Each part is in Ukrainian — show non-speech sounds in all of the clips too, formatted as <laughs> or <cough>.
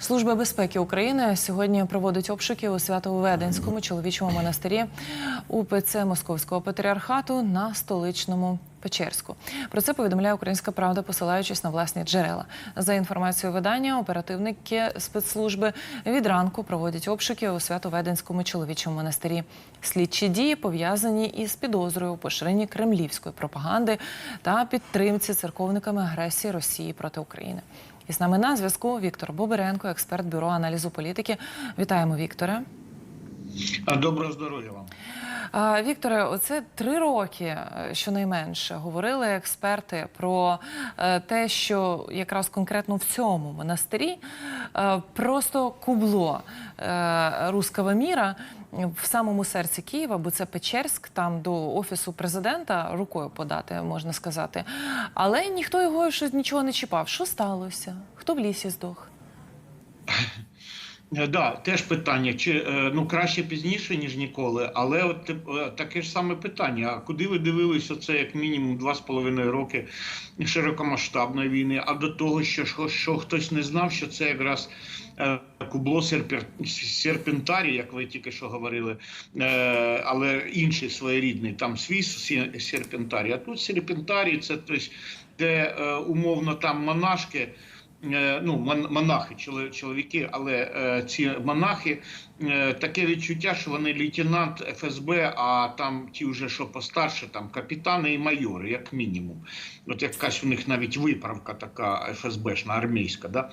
Служба безпеки України сьогодні проводить обшуки у Свято-Веденському чоловічому монастирі УПЦ Московського патріархату на столичному Печерську. Про це повідомляє Українська Правда, посилаючись на власні джерела. За інформацією видання, оперативники спецслужби від ранку проводять обшуки у Свято-Веденському чоловічому монастирі. Слідчі дії пов'язані із підозрою у поширенні кремлівської пропаганди та підтримці церковниками агресії Росії проти України. І з нами на зв'язку Віктор Боберенко, експерт бюро аналізу політики. Вітаємо, Вікторе. Доброго здоров'я вам. Вікторе, оце три роки е, щонайменше говорили експерти про е, те, що якраз конкретно в цьому монастирі е, просто кубло руского міра в самому серці Києва, бо це Печерськ, там до офісу президента рукою подати, можна сказати. Але ніхто його щось нічого не чіпав. Що сталося? Хто в лісі здох? <laughs> Е, Да, теж питання, чи е, ну краще пізніше, ніж ніколи, але от е, таке ж саме питання: а куди ви дивилися це як мінімум два з половиною роки широкомасштабної війни? А до того, що, що, хтось не знав, що це якраз кубло серпер, серпентарій, як ви тільки що говорили, але інший своєрідний, там свій серпентарій. А тут серпентарій це тобто, де умовно там монашки. Е, ну, монахи, чоловіки, але е, ці монахи е, таке відчуття, що вони лейтенант ФСБ, а там ті вже що постарше, там капітани і майори, як мінімум. От якась у них навіть виправка така ФСБшна, армійська. Да?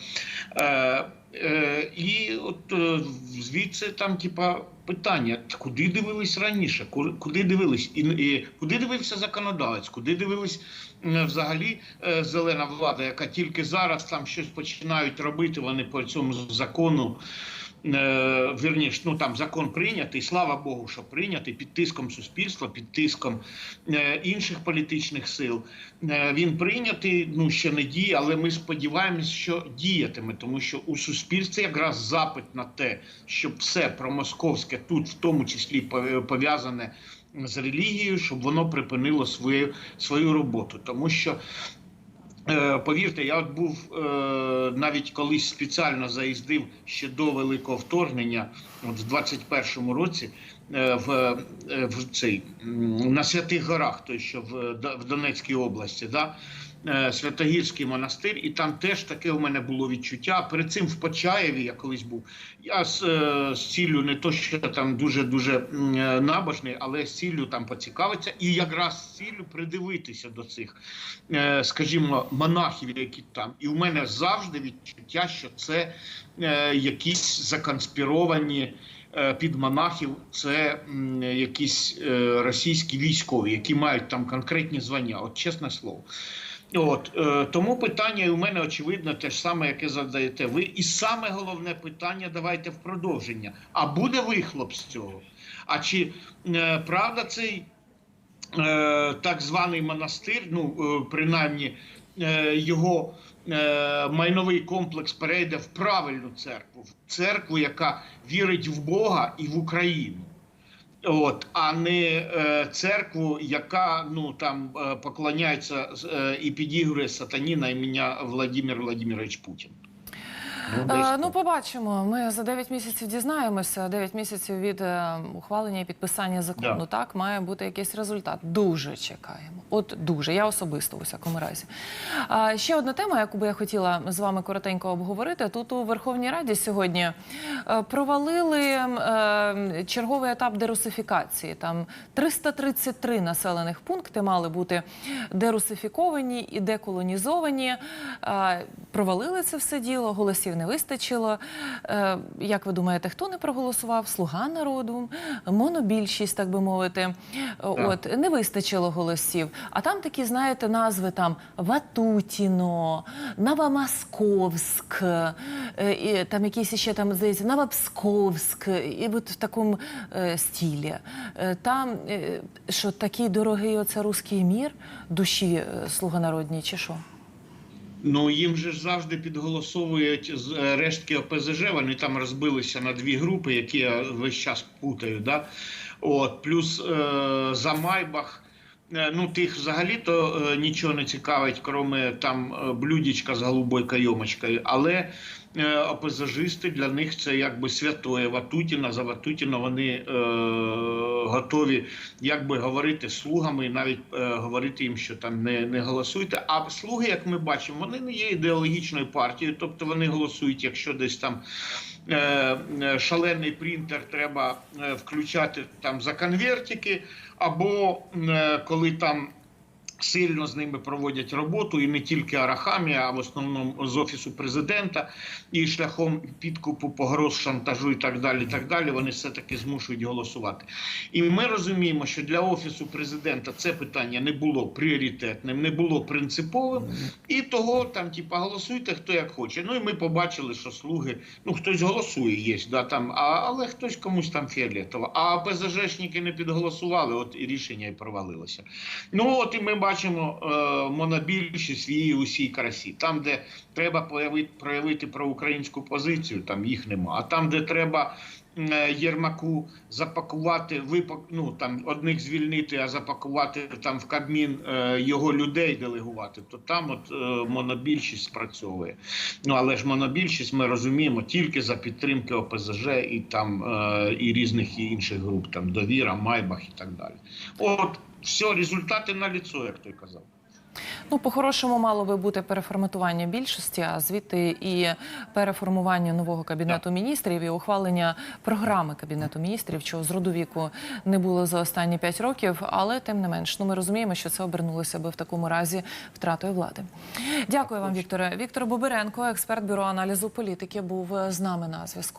Е, і от е, звідси там, типа, питання: куди дивились раніше? Куди дивились? І, і куди дивився законодавець? Куди дивились взагалі е, зелена влада, яка тільки зараз там щось починають робити, вони по цьому закону. Е, вірніш, ну там закон прийнятий, слава Богу, що прийнятий під тиском суспільства, під тиском е, інших політичних сил. Е, він прийнятий, ну ще не діє, але ми сподіваємось, що діятиме, тому що у суспільстві якраз запит на те, щоб все промосковське тут, в тому числі пов'язане з релігією, щоб воно припинило свою, свою роботу, тому що. Е, Повірте, я от був е, навіть колись спеціально заїздив ще до великого вторгнення, от в 21-му році, е, в, в цей на Святих Горах, той що в, в Донецькій області, да? Е, Святогірський монастир, і там теж таке у мене було відчуття. Перед цим в Почаєві я колись був. Я з, е, з ціллю не то, що там дуже дуже е, набожний, але з ціллю там поцікавитися, і якраз з ціллю придивитися до цих, скажімо, монахів, які там. І у мене завжди відчуття, що це якісь законспіровані. Під монахів це якісь російські військові, які мають там конкретні звання, от чесне слово. От е, тому питання у мене очевидно те ж саме, яке задаєте ви. І саме головне питання давайте в продовження. А буде вихлоп з цього? А чи е, правда цей е, так званий монастир, ну е, принаймні е, його е, майновий комплекс перейде в правильну церкву, в церкву, яка вірить в Бога і в Україну. От, а не е, церкву, яка ну там е, поклоняється е, і підігрує сатані на ім'я Владимир Владимирович Путін. Ну, Е, ну, побачимо. Ми за 9 місяців дізнаємося. 9 місяців від е, ухвалення і підписання закону. Да. Так, має бути якийсь результат. Дуже чекаємо. От дуже. Я особисто у всякому разі. А, ще одна тема, яку би я хотіла з вами коротенько обговорити. Тут у Верховній Раді сьогодні е, провалили е, черговий етап дерусифікації. Там 333 населених пункти мали бути дерусифіковані і деколонізовані. Е, провалили це все діло, голосів не вистачило. Е, як ви думаєте, хто не проголосував? Слуга народу, монобільшість, так би мовити. От не вистачило голосів. А там такі, знаєте, назви там Ватутіно, Новомосковськ, е, і там якісь ще там здається Новопсковськ, і от в такому е, стілі. Е, Там е, що такий дорогий оце руський мір душі е, слуга народні, чи що? Ну їм же ж завжди підголосовують з е, рештки ОПЗЖ. Вони там розбилися на дві групи, які я весь час путаю. Да? От плюс е, за Майбах. Е, Ну, тих взагалі-то е, нічого не цікавить, кроме там е, блюдечка з голубою кайомочкою. Але е, ОПЗЖисти для них це якби святоє Ватутіна. За Ватутіна вони е, готові якби говорити слугами і навіть е, говорити їм, що там не, не голосуйте. А слуги, як ми бачимо, вони не є ідеологічною партією, тобто вони голосують, якщо десь там. е, е, Шалений принтер треба е, включати там за конвертики, або коли там сильно з ними проводять роботу, і не тільки Арахамі, а в основному з офісу президента, і шляхом підкупу, погроз, шантажу і так далі. і так далі, Вони все таки змушують голосувати. І ми розуміємо, що для офісу президента це питання не було пріоритетним, не було принциповим, і того там, типа, голосуйте хто як хоче. Ну і ми побачили, що слуги, ну хтось голосує, є, да, там, а, але хтось комусь там фіолетово. А ПЗЖшники не підголосували, от і рішення і провалилося. Ну от і ми бачимо е, монобільшість в її усій красі. Там, де треба проявити, проявити проукраїнську позицію, там їх нема. А там, де треба Єрмаку запакувати, випак, ну, там одних звільнити, а запакувати там в Кабмін е, його людей делегувати, то там от е, монобільшість спрацьовує. Ну але ж монобільшість ми розуміємо тільки за підтримки ОПЗЖ і там е, і різних інших груп, там довіра, Майбах і так далі. От все, результати на ліцо, як той казав. Ну, по-хорошому, мало би бути переформатування більшості, а звідти і переформування нового кабінету міністрів і ухвалення програми кабінету міністрів, чого з роду віку не було за останні п'ять років. Але тим не менш, ну ми розуміємо, що це обернулося би в такому разі втратою влади. Дякую вам, Вікторе. Віктор Бобиренко, експерт бюро аналізу політики, був з нами на зв'язку.